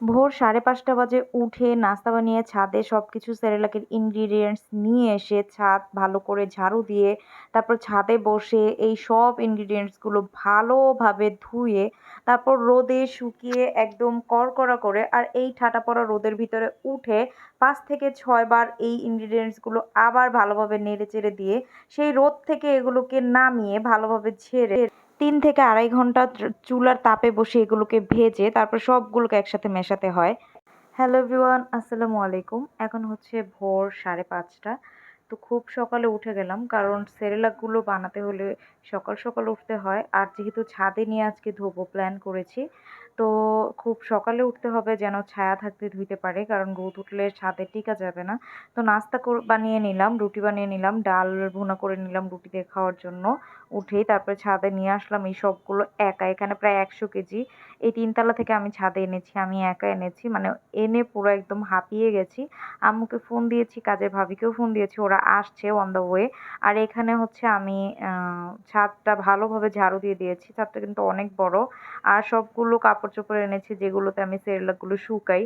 ভোর সাড়ে পাঁচটা বাজে উঠে নাস্তা বানিয়ে ছাদে সব কিছু সেরেলাকের ইনগ্রিডিয়েন্টস নিয়ে এসে ছাদ ভালো করে ঝাড়ু দিয়ে তারপর ছাদে বসে এই সব ইনগ্রিডিয়েন্টসগুলো ভালোভাবে ধুয়ে তারপর রোদে শুকিয়ে একদম কড়কড়া করে আর এই ঠাটা পড়া রোদের ভিতরে উঠে পাঁচ থেকে ছয়বার এই ইনগ্রিডিয়েন্টসগুলো আবার ভালোভাবে নেড়ে চেড়ে দিয়ে সেই রোদ থেকে এগুলোকে নামিয়ে ভালোভাবে ঝেড়ে তিন থেকে আড়াই ঘণ্টা চুলার তাপে বসে এগুলোকে ভেজে তারপর সবগুলোকে একসাথে মেশাতে হয়। হ্যালো এভরিওয়ান, আসসালামু আলাইকুম। এখন হচ্ছে ভোর সাড়ে পাঁচটা। তো খুব সকালে উঠে গেলাম কারণ সেরেলাকগুলো বানাতে হলে সকাল সকাল উঠতে হয়। আর যেহেতু ছাদে নিয়ে আজকে ধোবো প্ল্যান করেছি, তো খুব সকালে উঠতে হবে যেন ছায়া থাকতে ধুইতে পারে কারণ রোদ উঠলে ছাদে টিকা যাবে না। তো নাস্তা বানিয়ে নিলাম, রুটি বানিয়ে নিলাম, ডাল ভুনা করে নিলাম রুটি খাওয়ার জন্য। উঠেই তারপরে ছাদে নিয়ে আসলাম এই সবগুলো একা। এখানে প্রায় একশো কেজি। এই তিনতলা থেকে আমি ছাদে এনেছি, আমি একা এনেছি। মানে এনে পুরো একদম হাঁপিয়ে গেছি। আম্মুকে ফোন দিয়েছি, কাজের ভাবিকেও ফোন দিয়েছি, ওরা আসছে অন দ্য ওয়ে আর এখানে হচ্ছে আমি ছাদটা ভালোভাবে ঝাড়ু দিয়ে দিয়েছি। ছাদটা কিন্তু অনেক বড়। আর সবগুলো কাপড় চোপড় এনেছি, যেগুলোতে আমি সেরেলাকগুলো শুকাই।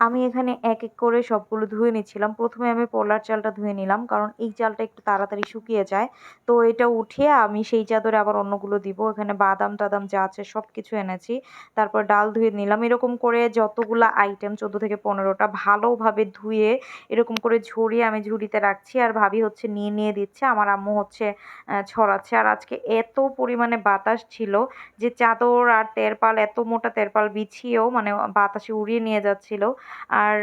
আমি এখানে এক এক করে সবগুলো ধুয়ে নিচ্ছিলাম। প্রথমে আমি পোলার চালটা ধুয়ে নিলাম, কারণ এই চালটা একটু তাড়াতাড়ি শুকিয়ে যায়। তো এটা উঠিয়ে আমি সেই চাদরে আবার অন্যগুলো দিব। এখানে বাদাম টাদাম যা আছে সব কিছু এনেছি। তারপর ডাল ধুয়ে নিলাম। এরকম করে যতগুলো আইটেম চোদ্দ থেকে পনেরোটা ভালোভাবে ধুয়ে এরকম করে ঝরিয়ে আমি ঝুড়িতে রাখছি। আর ভাবি হচ্ছে নিয়ে নিয়ে দিচ্ছে। আমার আম্মু হচ্ছে ছড়াচ্ছে। আর আজকে এত পরিমাণে বাতাস ছিল যে চাদর আর তেরপাল, এত মোটা তেরপাল বিছিয়েও মানে বাতাসে উড়িয়ে নিয়ে যাচ্ছিল। আর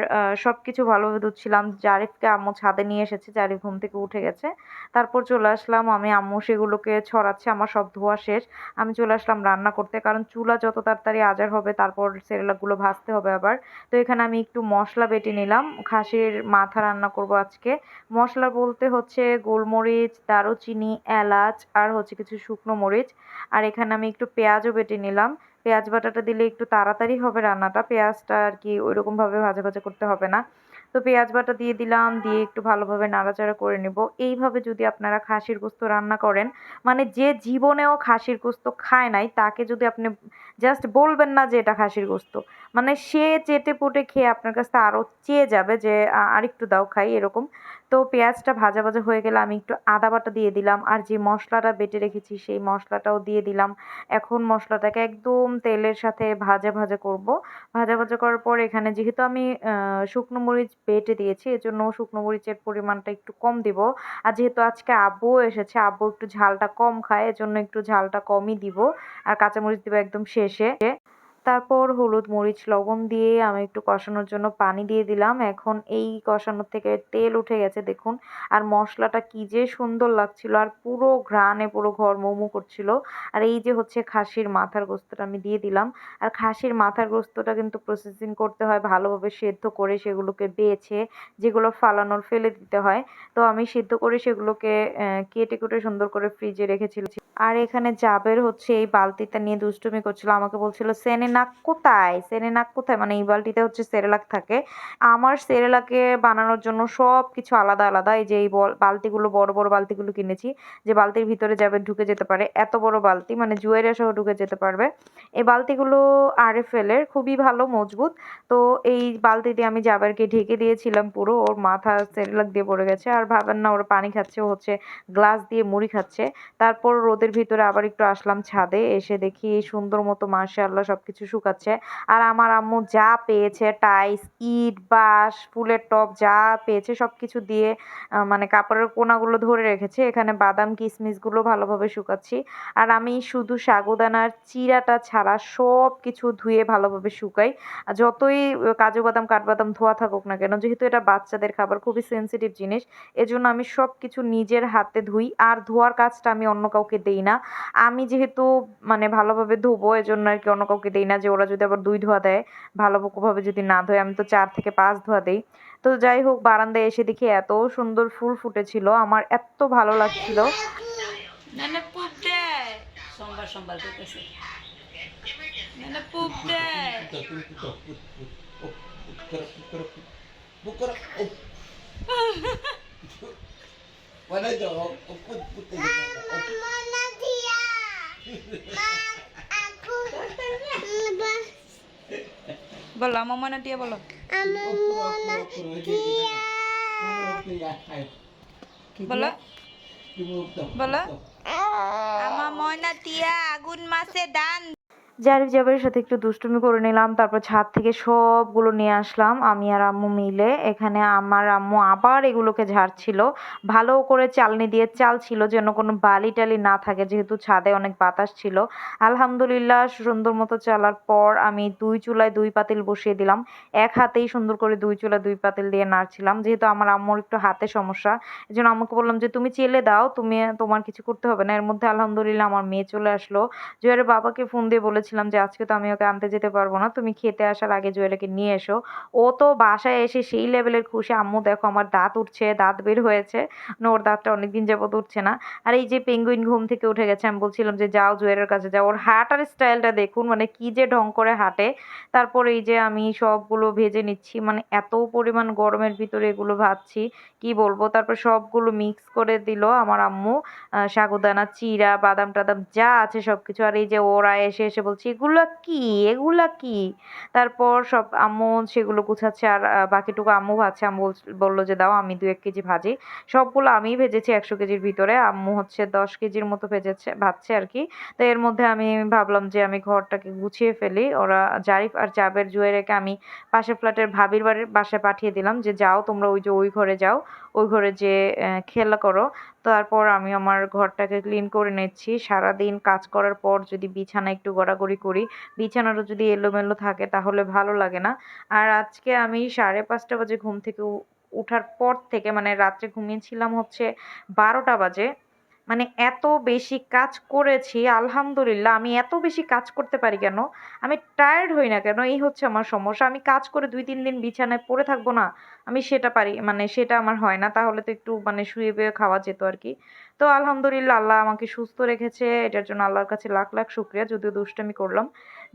সব কিছু ভালোভাবে ধুচ্ছিলাম। জারিফকে আম্মু ছাদে নিয়ে এসেছে জারিফ ঘুম থেকে উঠে গেছে। তারপর চলে আসলাম, আমি আম্মু সেগুলোকে ছড়াচ্ছে, আমার সব ধোয়া শেষ। আমি চলে আসলাম রান্না করতে, কারণ চুলা যত তাড়াতাড়ি আজার হবে, তারপর সেরেলাকগুলো ভাজতে হবে আবার। তো এখানে আমি একটু মশলা বেটে নিলাম, খাসির মাথা রান্না করব আজকে। মশলা বলতে হচ্ছে গোলমরিচ, দারুচিনি, এলাচ, আর হচ্ছে কিছু শুকনো মরিচ। আর এখানে আমি একটু পেঁয়াজও বেটে নিলাম। পেঁয়াজ বাটাটা দিলে একটু তাড়াতাড়ি হবে রান্নাটা। পেঁয়াজটা আর কি ওইরকমভাবে ভাজা ভাজা করতে হবে না। তো পেঁয়াজ বাটা দিয়ে দিলাম, দিয়ে একটু ভালোভাবে নাড়াচাড়া করে নেব। এইভাবে যদি আপনারা খাসির গোস্ত রান্না করেন মানে যে জীবনেও খাসির গোস্ত খায় নাই, তাকে যদি আপনি জাস্ট বলবেন না যে এটা খাসির গোস্ত মানে সে চেটে পুটে খেয়ে আপনার কাছে আরও চেয়ে যাবে যে আরেকটু দাও খাই, এরকম। তো পেঁয়াজটা ভাজা ভাজা হয়ে গেলে আমি একটু আদা বাটা দিয়ে দিলাম। আর যে মশলাটা বেটে রেখেছি সেই মশলাটাও দিয়ে দিলাম। এখন মশলাটাকে একদম তেলের সাথে ভাজা ভাজা করব। ভাজা ভাজা করার পর এখানে যেহেতু আমি শুকনো মরিচ বেটে দিয়েছি, এজন্য শুকনো মরিচের পরিমাণটা একটু কম দিব। আর যেহেতু আজকে আব্বুও এসেছে, আব্বু একটু ঝালটা কম খায়, এজন্য একটু ঝালটা কমই দিব। আর কাঁচামরিচ দিব একদম শেষে। তারপর হলুদ মরিচ লবণ দিয়ে আমি একটু কষানোর জন্য পানি দিয়ে দিলাম। এখন এই কষানোর থেকে তেল উঠে গেছে, দেখুন। আর মশলাটা কি যে সুন্দর লাগছিল, আর পুরো ঘ্রাণে, পুরো ঘর মোমো করছিল। আর এই যে হচ্ছে খাসির মাথার গোস্তটা আমি দিয়ে দিলাম। আর খাসির মাথার গোস্তটা কিন্তু প্রসেসিং করতে হয়, ভালোভাবে সেদ্ধ করে সেগুলোকে বেছে, যেগুলো ফালানোর ফেলে দিতে হয়। তো আমি সিদ্ধ করে সেগুলোকে কেটে কুটে সুন্দর করে ফ্রিজে রেখেছিলাম আর এখানে জাবের হচ্ছে এই বালতিটা নিয়ে দুষ্টুমি করছিল। আমাকে বলছিল সেনে নাক কোথায়? সেনে নাক কোথায়? মানে এই বালতিতে হচ্ছে সেরেলাক থাকে। আমার সেরেলাকে বানানোর জন্য সব কিছু আলাদা আলাদা। এই যে এই বল- বালতিগুলো, বড় বড় বালতিগুলো কিনেছি, যে বালতির ভিতরে যাবে ঢুকে যেতে পারে। এত বড় বালতি মানে জুয়েরিয়া সহ ঢুকে যেতে পারবে। এই বালতিগুলো আরএফএল এর খুবই ভালো, মজবুত। তো এই বালতি দিয়ে আমি জাবেরকে ঢেকে দিয়েছিলাম পুরো। ওর মাথা সেরেলাক দিয়ে পড়ে গেছে। আর ভাবেন না, ওরা পানি খাচ্ছে, ও হচ্ছে গ্লাস দিয়ে মুড়ি খাচ্ছে। তারপর রোদের ভিতরে আবার একটু আসলাম ছাদে, এসে দেখি সুন্দর মতো মার্শাল্লাহ সব কিছু শুকাচ্ছে। আর আমার আম্মু যা পেয়েছে টাইস ইট, বাঁশ, ফুলের টব যা পেয়েছে সব কিছু দিয়ে মানে কাপড়ের কোনাগুলো ধরে রেখেছে। এখানে বাদাম কিশমিশগুলো ভালোভাবে শুকাচ্ছি। আর আমি শুধু সাগুদানার চিরাটা ছাড়া সব কিছু ধুয়ে ভালোভাবে শুকাই। আর যতই কাজু বাদাম কাঠবাদাম ধোয়া থাকুক না কেন, যেহেতু এটা বাচ্চাদের খাবার, খুবই সেনসিটিভ জিনিস, এজন্য আমি সব কিছু নিজের হাতে ধুই। আর ধোয়ার কাজটা আমি অন্য কাউকে দেই না। আমি যেহেতু মানে ভালোভাবে ধুবো এজন্য আর কি অন্য কাউকে দেই না যে ওরা যদি আবার দুই ধোয়া দেয় ভালোভাবে যদি না ধোয় আমি তো চার থেকে পাঁচ ধোয়া দেই। তো যাই হোক বারান্দায় এসে দেখি এত সুন্দর ফুল ফুটেছিল আমার এত ভালো লাগছিল। সোমবার সোমবার করতেছে। পুপ দেয় putih. বলো আমার মনে টিয়া বলো। বলো। বলো। আমার ময়না টিয়া আগুন মাসে দান জারিফ জাবের সাথে একটু দুষ্টুমি করে নিলাম, তারপর ছাদ থেকে সবগুলো নিয়ে আসলাম, আমি আর আম্মু মিলে। এখানে আমার আম্মু আবার এগুলোকে ঝাড়ছিল। ভালো করে চালনি দিয়ে চাল ছিল যেন কোনো বালি টালি না থাকে, যেহেতু ছাদে অনেক বাতাস ছিল। আলহামদুলিল্লাহ, সুন্দর মতো চালার পর আমি দুই চুলায় দুই পাতিল বসিয়ে দিলাম। এক হাতেই সুন্দর করে দুই চুলা দুই পাতিল দিয়ে নাড়ছিলাম, যেহেতু আমার আম্মুর একটু হাতে সমস্যা। এই জন্য আম্মুকে বললাম যে, তুমি চেলে দাও, তুমি তোমার কিছু করতে হবে না। এর মধ্যে আলহামদুলিল্লাহ আমার মেয়ে চলে আসলো। জুয়েলের বাবাকে ফোন দিয়ে বলেছিলাম যে, আজকে তো আমি ওকে আনতে যেতে পারব না। তুমি খেতে আসার আগে জুয়েলকে নিয়ে এসো। ও তো বাসায় এসে সেই লেভেলের খুশি। আম্মু, দেখো, আমার দাঁত উঠছে, দাঁত বের হয়েছে। ওর দাঁতটা অনেকদিন যাবত উঠছে না। আর এই যে পেঙ্গুইন ঘুম থেকে উঠে গেছে, আমি বলছিলাম যে, যাও জুয়েলের কাছে যাও। ওর হাঁটার স্টাইলটা দেখুন মানে কি যে ঢং করে হাঁটে। তারপর এই যে আমি সবগুলো ভেজে নিচ্ছি মানে এত পরিমাণ গরমের ভিতরে এগুলো ভাজছি, কি বলব? তারপর সবগুলো মিক্স করে দিল আমার আম্মু। সাগুদানা চিড়া, বাদাম টাদাম যা আছে সব কিছু আর এই যে ওরা এসে এসে বলছে, এগুলা কি? এগুলা কি? তারপর সব আম্মু সেগুলো গুছাচ্ছে আর বাকিটুকু আম্মু ভাজছে। আম্মু বলল যে, দাও, আমি দু এক কেজি ভাজি। সবগুলো আমিই ভেজেছি একশো কেজির ভিতরে। আম্মু হচ্ছে দশ কেজির মতো ভেজেছে, ভাজছে আর কি। তো এর মধ্যে আমি ভাবলাম যে, আমি ঘরটাকে গুছিয়ে ফেলি। ওরা জারিফ আর জাবের জুয়ে রেখে আমি পাশের ফ্ল্যাটের ভাবির বাড়ির বাসায় পাঠিয়ে দিলাম যে, যাও তোমরা ওই যে ওই ঘরে যাও। ওই ঘরে যে খেলা করো। তারপর আমি আমার ঘরটাকে ক্লিন করে নিচ্ছি। সারাদিন কাজ করার পর যদি বিছানা একটু গড়াগড়ি করি বিছানাটা যদি এলোমেলো থাকে তাহলে ভালো লাগে না। আর আজকে আমি সাড়ে পাঁচটা বাজে ঘুম থেকে উঠার পর থেকে মানে রাত্রে ঘুমিয়েছিলাম হচ্ছে বারোটা বাজে। মানে এত বেশি কাজ করেছি, আলহামদুলিল্লাহ আমি এত বেশি কাজ করতে পারি কেন? আমি টায়ার্ড হই না কেন? এই হচ্ছে আমার সমস্যা। আমি কাজ করে দুই, তিন দিন বিছানায় পড়ে থাকব না, আমি সেটা পারি মানে সেটা আমার হয় না। তাহলে তো একটু মানে শুয়ে বয়ে খাওয়া যেত আর কি। তো আলহামদুলিল্লাহ আল্লাহ আমাকে সুস্থ রেখেছে। এটার জন্য আল্লাহর কাছে লাখ লাখ শুক্রিয়া। যদিও দুষ্টামি করলাম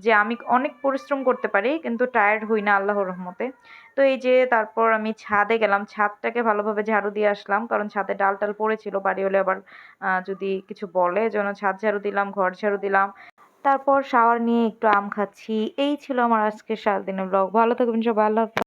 যে আমি অনেক পরিশ্রম করতে পারি, কিন্তু টায়ার্ড হই না আল্লাহর রহমতে। তো এই যে তারপর আমি ছাদে গেলাম, ছাদটাকে ভালোভাবে ঝাড়ু দিয়ে আসলাম, কারণ ছাদে ডাল টাল পড়েছিল, বাড়ি হলে আবার যদি কিছু বলে, যেন ছাদ ঝাড়ু দিলাম, ঘর ঝাড়ু দিলাম। তারপর শাওয়ার নিয়ে একটু আম খাচ্ছি, এই ছিল আমার আজকের সারাদিনের ব্লগ ভালো থাকবেন সবাই, আল্লাহ।